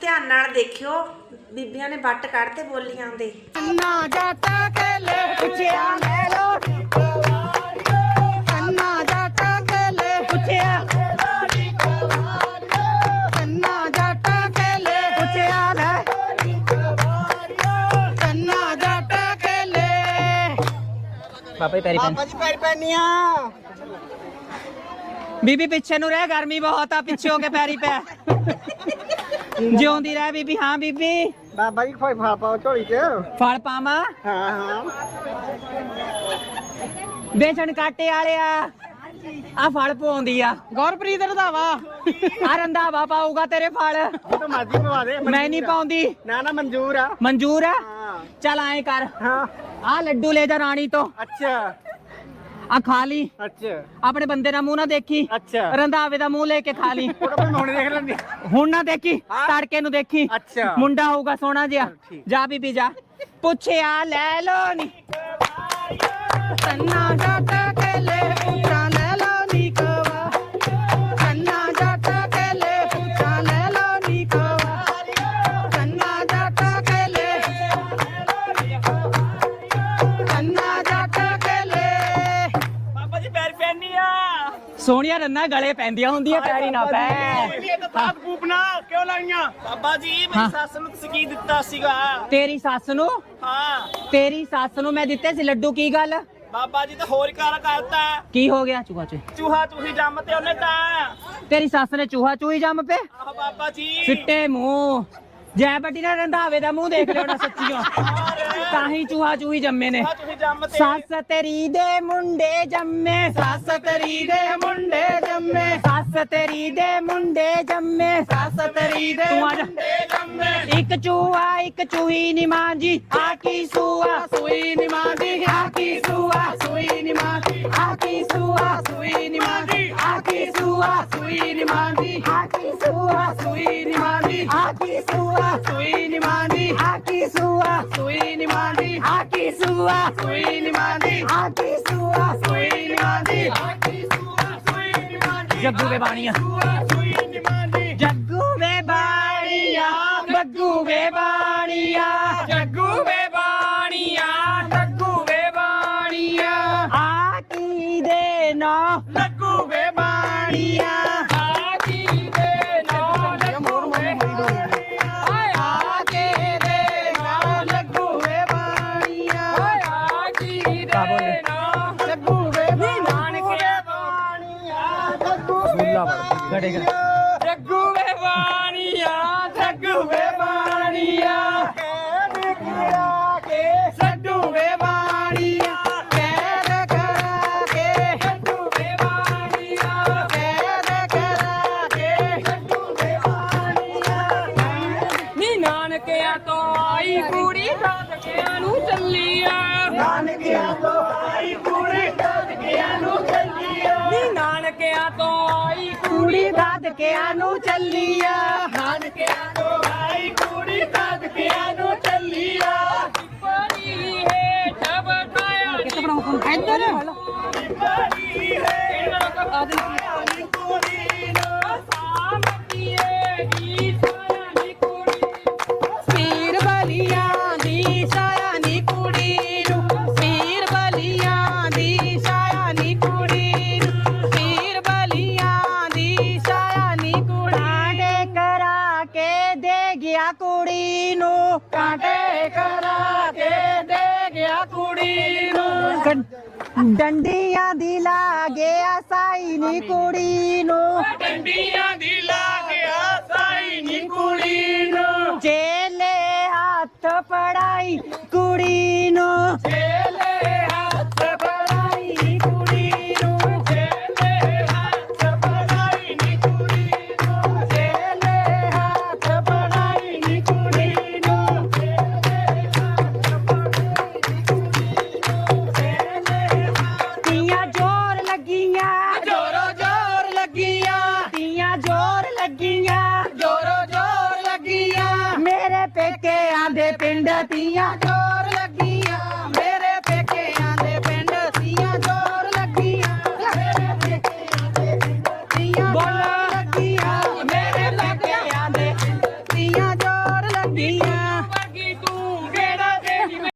ਧਿਆਨ ਨਾਲ ਦੇਖਿਓ ਬੀਬੀਆਂ ਨੇ ਵੱਟ ਕੱਢ ਤੇ ਬੋਲੀਆਂ ਦੇ। ਅੰਨਾ ਜਾਤਾ ਕੇ ਲੈ ਪੁੱਛਿਆ। ਮੈਂ ਲੋੜੀ ਕਵਾਰੀਓ ਅੰਨਾ ਜਾਤਾ ਕੇ ਲੈ। ਪੁੱਛਿਆ ਪਾਪਾ ਜੀ ਪੈਰੀ ਪੈਣੀ। ਆ ਬੀਬੀ ਪਿੱਛੇ ਨੂੰ ਰਹਿ ਗਰਮੀ ਬਹੁਤ ਆ ਪਿੱਛੇ ਹੋ ਕੇ ਪੈਰੀ ਪੈ। ਜਿਉਂਦੀ ਰਹਿ ਬੀਬੀ ਹਾਂ ਬੀਬੀ। ਬਾਬਾ ਜੀ ਕੋਈ ਫਾ ਪਾਓ ਝੋਲੀ ਚ। ਫਲ ਪਾਵਾਂ? ਹਾਂ ਹਾਂ। ਬੇਚਣ ਕਾਟੇ ਵਾਲਿਆ ਆ। ਫਲ ਪਾਉਂਦੀ ਆ। ਗੁਰਪ੍ਰੀਤ ਰਧਾਵਾ। ਆ ਰੰਧਾਵਾ ਪਾਊਗਾ ਤੇਰੇ ਫਲ। ਉਹ ਤਾਂ ਮਰਜ਼ੀ ਪਵਾ ਦੇ ਮੈਂ ਨਹੀਂ ਪਾਉਂਦੀ। ਨਾ ਨਾ ਮਨਜ਼ੂਰ ਆ। ਮਨਜ਼ੂਰ ਆ? ਚੱਲ ਐਂ ਕਰ। ਹਾਂ। ਆ ਲੱਡੂ ਲੈ ਜਾ ਰਾਣੀ ਤੋਂ। ਅੱਛਾ। ਆ ਖਾ ਲਈ। ਅੱਛਾ। ਆਪਣੇ ਬੰਦੇ ਦਾ ਮੂੰਹ ਨਾ ਦੇਖੀ। ਅੱਛਾ। ਰੰਧਾਵੇ ਦਾ ਮੂੰਹ ਲੈ ਕੇ ਖਾ ਲਈ। ਮੈਂ ਹੁਣ ਦੇਖ ਲੈਂਦੀ। ਹੁਣ ਨਾ ਦੇਖੀ। ਤੜਕੇ ਨੂੰ ਦੇਖੀ। ਅੱਛਾ। ਮੁੰਡਾ ਹੋਊਗਾ ਸੋਹਣਾ ਜਿਹਾ। ਜਾ ਬੀਬੀ ਜਾ। ਪੁੱਛਿਆ ਲੈ ਲੋ ਨੀ। ਅੰਨਾ ਜਾਟਾ ਸੋਹਣੀਆਂ ਰੰਨਾਂ ਗਲੇ ਪੈਂਦੀਆਂ ਹੁੰਦੀਆਂ ਪੈਰੀ ਨਾ ਪੈ। ਇਹ ਤਾਂ ਬਾਤ ਪੂਪਨਾ ਕਿਉਂ ਲਾਈਆਂ? ਬਾਬਾ ਜੀ ਹਾਂ। ਮੇਰੀ ਸੱਸ ਨੂੰ ਤੁਸੀਂ ਕੀ ਦਿੱਤਾ ਸੀਗਾ? ਤੇਰੀ ਸੱਸ ਨੂੰ? ਹਾਂ। ਤੇਰੀ ਸੱਸ ਨੂੰ ਮੈਂ ਦਿੱਤੇ ਸੀ ਲੱਡੂ ਕੀ ਗੱਲ? ਬਾਬਾ ਜੀ ਤਾਂ ਹੋਰ ਕਾਰ ਕਰਤਾ? ਕੀ ਹੋ ਗਿਆ ਚੂਹਾ ਚੂਹੀ? ਚੂਹਾ ਚੂਹੀ ਜੰਮ ਤੇ ਉਹਨੇ ਤਾਂ। ਤੇਰੀ ਸੱਸ ਨੇ ਚੂਹਾ ਚੂਹੀ ਜੰਮ ਪੇ? ਆਹ ਬਾਬਾ ਜੀ। ਸਿੱਟੇ ਮੂੰਹ। ਜੈ ਬੱਟੀ ਨੇ ਰੰਧਾਵੇ ਦਾ ਮੂੰਹ ਦੇਖ ਲਿਓ ਨਾ ਸੱਚੀਓ। ਤਾਂ ਹੀ ਚੂਹਾ ਚੂਹੀ ਜੰਮੇ ਨੇ। ਜੰਮ ਤੇ। ਸੱਸ ਤੇਰੀ ਦੇ ਮੁੰਡੇ ਜੰਮੇ। ਸੱਸ ਤੇਰੀ ਦੇ ਮੁੰਡੇ ਜੰਮੇ। ਸੱਸ ਤੇਰੀ ਦੇ ਮੁੰਡੇ ਜੰਮੇ। ਸੱਸ ਤੇਰੀ ਦੇ ਤੂੰ ਆ ਜਾ। ਇੱਕ ਚੂਹਾ ਇੱਕ ਚੂਹੀ ਨੀ ਮਾਂਜੀ। ਆ ਕੀ ਸੂਆ? ਸੂਈ ਨੀ ਮਾਂਜੀ। ਆ ਕੀ ਸੂਆ? ਸੂਈ ਨੀ ਮਾਂਜੀ। ਆ ਕੀ ਸੂਆ? ਸੂਈ ਨੀ ਮਾਂਜੀ। ਆ ਕੀ ਸੂਆ? ਸੂਈ ਨੀ ਮਾਂਜੀ। ਆ ਕੀ ਸੂਆ? ਸੂਈ ਨੀ ਮਾਂਜੀ। ਆ ਕੀ ਸੂਆ? ਸੂਈ ਨੀ ਮਾਂਜੀ। ਆ ਕੀ ਸੂਆ? ਸੂਈ sua, sui ni mandi, hati sua, sui ni mandi, hati sua, sui ni mandi, Jaggu ਦੇ ਬਾਣੀਆਂ sua, sui ni mandi, Jaggu ਦੇ ਬਾਣੀਆਂ ਬੱਗੂ ਵੇ ਬਾਣੀਆ ਜੱਗੂ ਵੇ ਕੀ ਦੇ ਨਾ ਲੱਗੂ ਵੇ ਨਾਨਕੇ ਬਾਣੀਆਂ ਲੱਗੂ ਵੇ ਗੜੇਗਾ ਜੱਗੂ ਵੇ ਬਾਣੀਆਂ ਜੱਗੂ ਵੇ ਬਾਣੀਆਂ ਕਹਿ ਕਿਆ ਕੇ ਸੱਡੂ ਵੇ ਬਾਣੀਆਂ ਕਹਿ ਕਰਾ ਕੇ ਸੱਡੂ ਵੇ ਬਾਣੀਆਂ ਕਹਿ ਕਰਾ ਕੇ ਸੱਡੂ ਵੇ ਬਾਣੀਆਂ ਨੀ ਨਾਨਕਿਆਂ ਤੋਂ ਆਈ ਕੁੜੀ ਆ ਨਾਨਕਿਆਂ ਤੋਂ ਆਈ ਕੁੜੀ ਦਾਦਕਿਆਂ ਨੂੰ ਚੱਲੀ ਆ ਨੀ ਨਾਨਕਿਆਂ ਤੋਂ ਆਈ ਕੁੜੀ ਦਾਦਕਿਆਂ ਨੂੰ ਚੱਲੀ ਆ ਨਾਨਕਿਆਂ ਤੋਂ ਆਈ ਕੁੜੀ ਦਾਦਕਿਆਂ ਨੂੰ ਚੱਲੀ ਆ ਪਰੀ ਹੈ ਜਬ ਕਾਇਆ ਕਿੱਥੇ ਬਣਾਉਂ ਇੱਧਰ। ਪਰੀ ਹੈ ਆਦਿ ਕੁੜੀ ਗਿਆ ਕੁੜੀ ਨੂੰ। ਕਾਂਟੇ ਕਰਾ ਕੇ ਦੇ ਗਿਆ ਕੁੜੀ ਨੂੰ। ਕ- ਡੰਡੀਆਂ ਦੀ ਲਾ ਗਿਆ ਸਾਈ ਨੀ ਕੁੜੀ ਨੂੰ। ਡੰਡੀਆਂ ਦੀ ਲਾ ਗਿਆ ਸਾਈ ਨੀ ਕੁੜੀ ਨੂੰ। ਚੇਲੇ ਹੱਥ ਪੜਾਈ ਕੁੜੀ ਨੂੰ। ਛੇਲੇ Be your Dora.